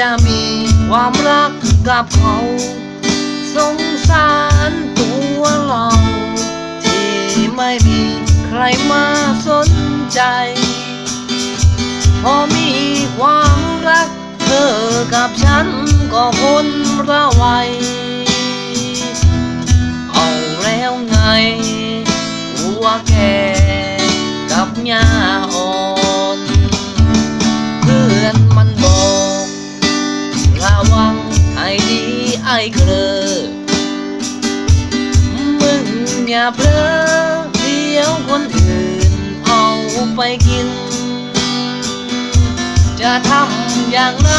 จะมีความรักกับเขา สงสารตัวเรา ที่ไม่มีใครมาสนใจ พอมีความรักเธอกับฉันก็คนระไวเอาแล้วไงหัวแก อย่าเพลอเดี๋ยวคนอื่นเอาไปกิน จะทำอย่างไร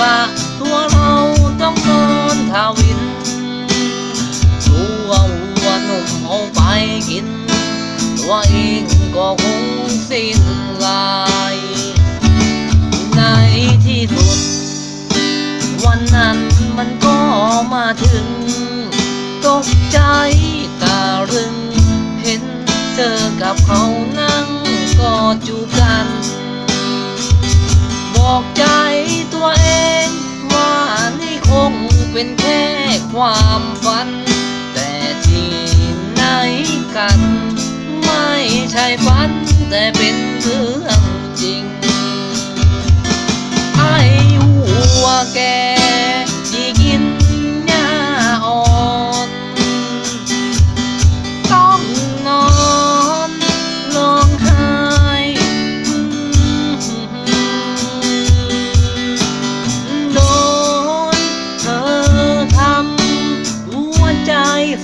ว่าตัวเราต้องนอนทาวินตัววัวหนุ่มเอาไปกิน ตัวเองก็คงสิ้นลายในที่สุด วันนั้นมันก็มาถึง ตกใจ อกับเขานั่งกอดจูบกัน บอกใจตัวเองว่านี่คงเป็นแค่ความฝัน แต่ที่ไหนกัน ไม่ใช่ฝันแต่เป็นเรื่อ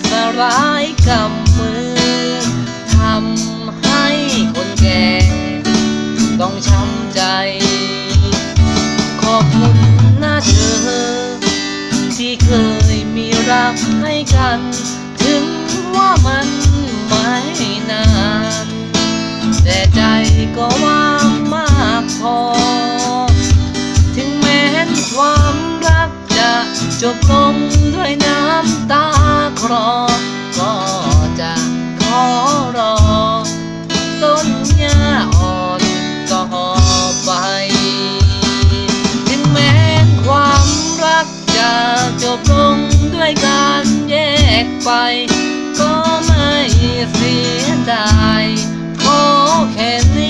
สลายกรรม ไปก็ไม่เสียดายโอแค่นี้